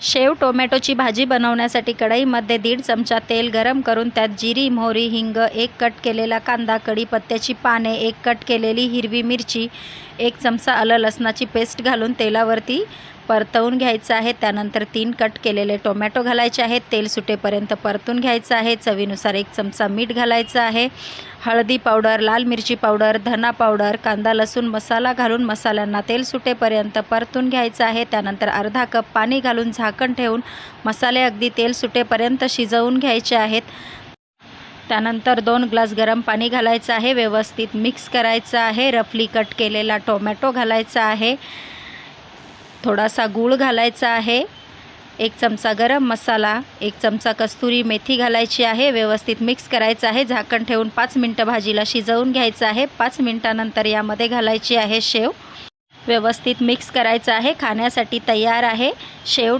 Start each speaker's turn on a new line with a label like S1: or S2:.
S1: शेव टोमॅटोची भाजी बनवण्यासाठी कढईमध्ये दीड चमचा तेल गरम करून त्यात जिरी मोहरी हिंग एक कट केलेला कांदा कढीपत्त्याची पाने एक कट केलेली हिरवी मिरची एक चमचा आलं लसणाची पेस्ट घालून तेलावरती परतवून घ्यायचं आहे. त्यानंतर तीन कट केलेले टोमॅटो घालायचे आहेत. तेल सुटेपर्यंत परतून घ्यायचं आहे. चवीनुसार एक चमचा मीठ घालायचं आहे. हळदी पावडर लाल मिरची पावडर धना पावडर कांदा लसूण मसाला घालून मसाल्यांना तेल सुटेपर्यंत परतून घ्यायचं आहे. त्यानंतर अर्धा कप पाणी घालून झाकण ठेवून मसाले अगदी तेल सुटेपर्यंत शिजवून घ्यायचे आहेत. त्यानंतर दोन ग्लास गरम पाणी घालायचं आहे. व्यवस्थित मिक्स करायचं आहे. रफली कट केलेला टोमॅटो घालायचा आहे. थोडासा गूळ घालायचा आहे. एक चमचा गरम मसाला एक चमचा कस्तुरी मेथी घालायची आहे. व्यवस्थित मिक्स करायचं आहे. झाकण ठेवून पाच मिनटं भाजीला शिजवून घ्यायचं आहे. पाच मिनटानंतर यामध्ये घालायची आहे शेव. व्यवस्थित मिक्स करायचं आहे. खाण्यासाठी तयार आहे. शेव